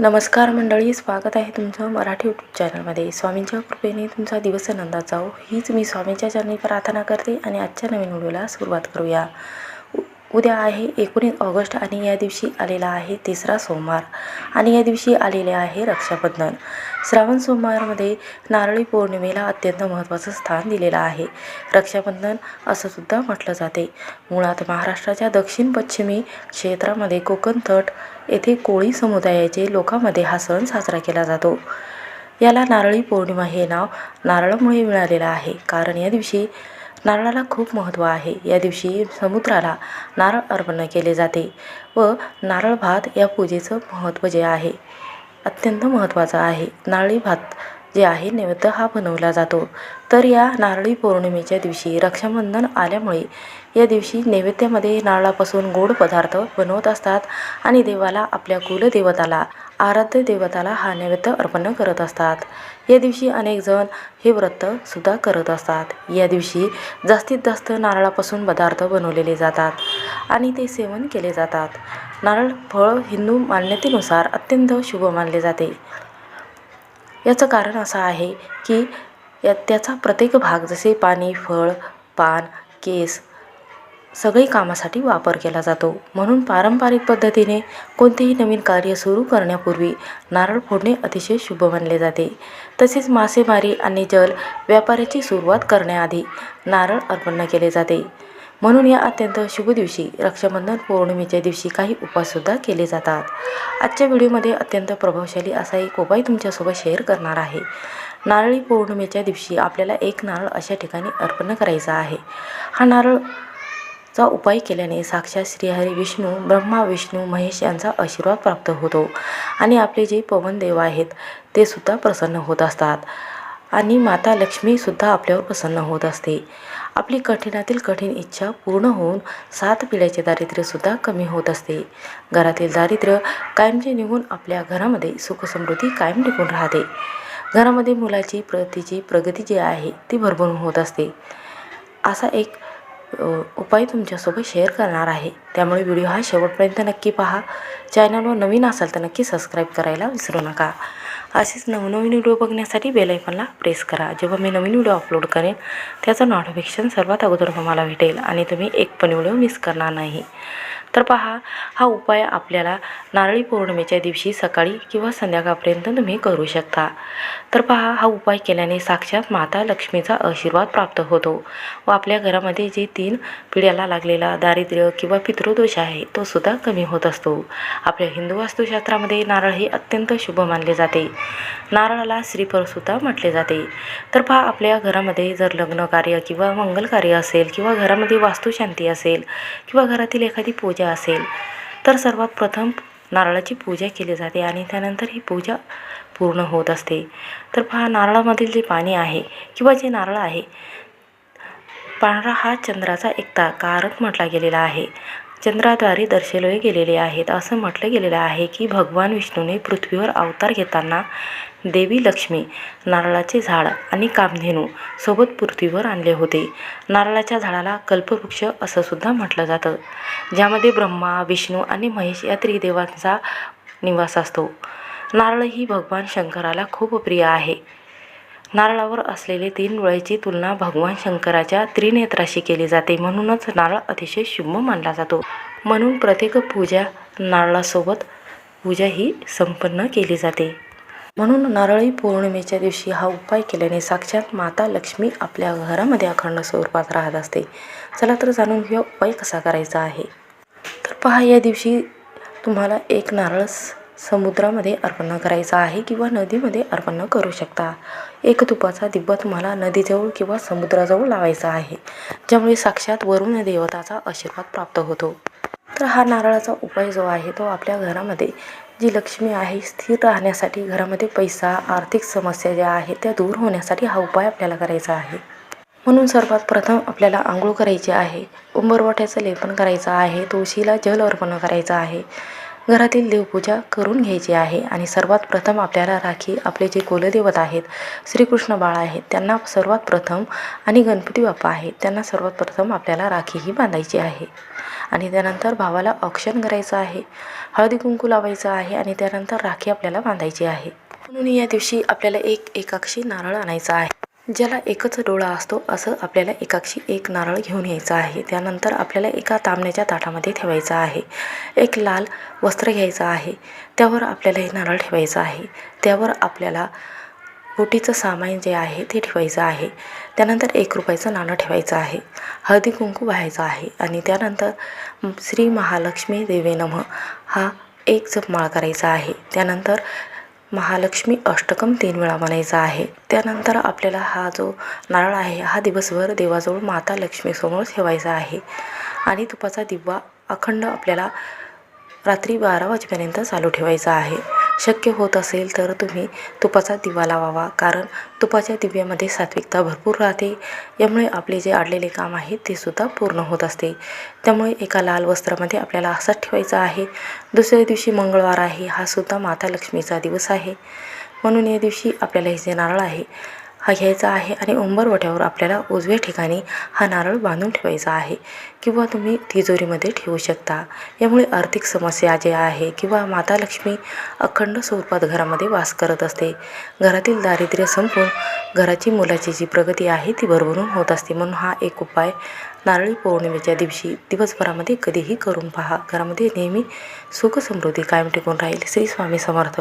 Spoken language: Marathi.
नमस्कार मंडळी स्वागत आहे तुमचं मराठी यूट्यूब चॅनलमध्ये स्वामींच्या कृपेने तुमचा दिवस आनंदात जाओ हो. हीच मी स्वामींच्या चरणी प्रार्थना करते आणि आजच्या नवीन व्हिडिओला सुरुवात करूया. उद्या आहे एकोणीस ऑगस्ट आणि या दिवशी आलेला आहे तिसरा सोमवार आणि या दिवशी आलेले आहे रक्षाबंधन. श्रावण सोमवारमध्ये नारळी पौर्णिमेला अत्यंत महत्त्वाचं स्थान दिलेलं आहे. रक्षाबंधन असं सुद्धा म्हटलं जाते. मुळात महाराष्ट्राच्या दक्षिण पश्चिमी क्षेत्रामध्ये कोकण तट येथे कोळी समुदायाचे लोकांमध्ये हा सण साजरा केला जातो. याला नारळी पौर्णिमा हे नाव नारळामुळे मिळालेलं आहे. कारण या दिवशी नारळाला खूप महत्त्व आहे. या दिवशी समुद्राला नारळ अर्पण केले जाते व नारळ भात या पूजेचं महत्त्व जे आहे अत्यंत महत्त्वाचं आहे. नारळी भात जे आहे नैवेद्य हा बनवला जातो. तर या नारळी पौर्णिमेच्या दिवशी रक्षाबंधन आल्यामुळे या दिवशी नैवेद्यामध्ये नारळापासून गोड पदार्थ बनवत असतात आणि देवाला आपल्या कुलदेवताला आराध्य देवताला हा नैवेद्य अर्पण करत असतात. या दिवशी अनेक जण हे व्रतसुद्धा करत असतात. या दिवशी जास्तीत जास्त नारळापासून पदार्थ बनवलेले जातात आणि ते सेवन केले जातात. नारळ फळ हिंदू मान्यतेनुसार अत्यंत शुभ मानले जाते. याचं कारण असं आहे की या त्याचा प्रत्येक भाग जसे पाणी फळ पान केस सगळी कामासाठी वापर केला जातो. म्हणून पारंपरिक पद्धतीने कोणतेही नवीन कार्य सुरू करण्यापूर्वी नारळ फोडणे अतिशय शुभ मानले जाते. तसेच मासेमारी आणि जल व्यापाराची सुरुवात करण्याआधी नारळ अर्पण केले जाते. म्हणून या अत्यंत शुभ दिवशी रक्षाबंधन पौर्णिमेच्या दिवशी काही उपाससुद्धा केले जातात. आजच्या व्हिडिओमध्ये अत्यंत प्रभावशाली असा एक उपाय तुमच्यासोबत शेअर करणार आहे. नारळी पौर्णिमेच्या दिवशी आपल्याला एक नारळ अशा ठिकाणी अर्पण करायचा आहे. हा नारळ चा उपाय केल्याने साक्षात श्रीहरी विष्णू ब्रह्मा विष्णू महेश यांचा आशीर्वाद प्राप्त होतो. आणि आपले जे पवनदेव आहेत ते सुद्धा प्रसन्न होत असतात. आणि माता लक्ष्मीसुद्धा आपल्यावर प्रसन्न होत असते. आपली कठीणातील कठीण इच्छा पूर्ण होऊन सात पिढ्याचे दारिद्र्यसुद्धा कमी होत असते. घरातील दारिद्र्य कायमचे निघून आपल्या घरामध्ये सुखसमृद्धी कायम टिकून राहते. घरामध्ये मुलाची प्रतीची प्रगती जी आहे ती भरभरून होत असते. असा एक उपाय तुमच्यासोबत शेअर करणार आहे. त्यामुळे व्हिडिओ हा शेवटपर्यंत नक्की पहा. चॅनलवर नवीन असाल तर नक्की सबस्क्राईब करायला विसरू नका. असेच नवनवीन व्हिडिओ बघण्यासाठी बेलायकनला प्रेस करा. जेव्हा मी नवीन व्हिडिओ अपलोड करेन त्याचं नोटिफिकेशन सर्वात अगोदर तुम्हाला भेटेल आणि तुम्ही एक पण व्हिडिओ मिस करणार नाही. तर पहा हा उपाय आपल्याला नारळी पौर्णिमेच्या दिवशी सकाळी किंवा संध्याकाळपर्यंत तुम्ही करू शकता. तर पहा हा उपाय केल्याने साक्षात माता लक्ष्मीचा आशीर्वाद प्राप्त होतो व आपल्या घरामध्ये जे तीन पिढ्याला लागलेला दारिद्र्य किंवा पितृदोष आहे तो सुद्धा कमी होत असतो. आपल्या हिंदू वास्तुशास्त्रामध्ये नारळ हे अत्यंत शुभ मानले जाते. नारळाला श्रीफळसुद्धा म्हटले जाते. तर पहा आपल्या घरामध्ये जर लग्न कार्य किंवा मंगल कार्य असेल किंवा घरामध्ये वास्तुशांती असेल किंवा घरातील एखादी पूजा असेल. तर सर्वात प्रथम नारळाची पूजा केली जाते आणि त्यानंतर ही पूजा पूर्ण होत असते. तर पहा नारळामधील जे पाणी आहे किंवा जे नारळ आहे पांढरा हा चंद्राचा एकता कारक म्हटला गेलेला आहे. चंद्राद्वारे दर्शवले गेलेले आहेत. असं म्हटलं गेलेलं आहे की भगवान विष्णूने पृथ्वीवर अवतार घेताना देवी लक्ष्मी नारळाचे झाड आणि कामधेनू सोबत पृथ्वीवर आणले होते. नारळाच्या झाडाला कल्पवृक्ष असं सुद्धा म्हटलं जातं. ज्यामध्ये ब्रह्मा विष्णू आणि महेश या त्रिदेवांचा निवास असतो. नारळ ही भगवान शंकराला खूप प्रिय आहे. नारळावर असलेले तीन डोळ्याची तुलना भगवान शंकराच्या त्रिनेत्राशी केली जाते. म्हणूनच नारळ अतिशय शुभ मानला जातो. म्हणून प्रत्येक पूजा नारळासोबत पूजा ही संपन्न केली जाते. म्हणून नारळी पौर्णिमेच्या दिवशी हा उपाय केल्याने साक्षात माता लक्ष्मी आपल्या घरामध्ये अखंड स्वरूपात राहत असते. चला तर जाणून घेऊया उपाय कसा करायचा आहे. तर पहा या दिवशी तुम्हाला एक नारळ समुद्रामध्ये अर्पण करायचा आहे किंवा नदीमध्ये अर्पण करू शकता. एक तुपाचा दिब्बा तुम्हाला नदीजवळ किंवा समुद्राजवळ लावायचा आहे ज्यामुळे साक्षात वरुण देवताचा आशीर्वाद प्राप्त होतो. तर हा नारळाचा उपाय जो आहे तो आपल्या घरामध्ये जी लक्ष्मी आहे स्थिर राहण्यासाठी घरामध्ये पैसा आर्थिक समस्या ज्या आहेत त्या दूर होण्यासाठी हा उपाय आपल्याला करायचा आहे. म्हणून सर्वात प्रथम आपल्याला आंघोळ करायची आहे उंबरवाट्याचं लेपन करायचं आहे तुळशीला जल अर्पण करायचं आहे. घरातील देवपूजा करून घ्यायची आहे आणि सर्वात प्रथम आपल्याला राखी आपले जे कुलदेवत आहेत श्रीकृष्ण बाळ आहेत त्यांना सर्वात प्रथम आणि गणपती बाप्पा आहेत त्यांना सर्वात प्रथम आपल्याला राखी ही बांधायची आहे. आणि त्यानंतर भावाला औक्षण करायचं आहे हळदी कुंकू लावायचं आहे आणि त्यानंतर राखी आपल्याला बांधायची आहे. म्हणून या दिवशी आपल्याला एक एकाक्षी नारळ आणायचा आहे. ज्याला एकच डोळा असतो असं आपल्याला एकाक्षी एक नारळ घेऊन यायचं आहे. त्यानंतर आपल्याला एका तांबण्याच्या ताटामध्ये ठेवायचं आहे. एक लाल वस्त्र घ्यायचं आहे. त्यावर आपल्याला हे नारळ ठेवायचं आहे. त्यावर आपल्याला ओटीचं सामान जे आहे ते ठेवायचं आहे. त्यानंतर एक रुपयाचं नाणं ठेवायचं आहे. हळदी कुंकू व्हायचं आहे आणि त्यानंतर श्री महालक्ष्मी देवे नमः हा एक जपमाळ करायचा आहे. त्यानंतर महालक्ष्मी अष्टकम तीन वेळा म्हणायचा आहे. त्यानंतर आपल्याला हा जो नारळ आहे हा दिवसभर देवाजवळ माता लक्ष्मीसमोर ठेवायचा आहे. आणि तुपाचा दिवा अखंड आपल्याला रात्री बारा वाजेपर्यंत चालू ठेवायचा आहे. शक्य होत असेल तर तुम्ही तुपाचा दिवा लावावा. कारण तुपाच्या दिव्यामध्ये सात्विकता भरपूर राहते. यामुळे आपले जे अडलेले काम आहे ते सुद्धा पूर्ण होत असते. त्यामुळे एका लाल वस्त्रामध्ये आपल्याला असाच ठेवायचा आहे. दुसऱ्या दिवशी मंगळवार आहे. हा सुद्धा माता लक्ष्मीचा दिवस आहे. म्हणून या दिवशी आपल्याला हे जे नारळ आहे हा घ्यायचा आहे आणि उंबरवट्यावर आपल्याला उजव्या ठिकाणी हा नारळ बांधून ठेवायचा आहे किंवा तुम्ही तिजोरीमध्ये ठेवू शकता. यामुळे आर्थिक समस्या जे आहे किंवा माता लक्ष्मी अखंड स्वरूपात घरामध्ये वास करत असते. घरातील दारिद्र्य संपून घराची मुलाची जी प्रगती आहे ती भरभरून होत असते. म्हणून हा एक उपाय नारळी पौर्णिमेच्या दिवशी दिवसभरामध्ये कधीही करून पहा. घरामध्ये नेहमी सुख समृद्धी कायम टिकून राहील. श्री स्वामी समर्थ.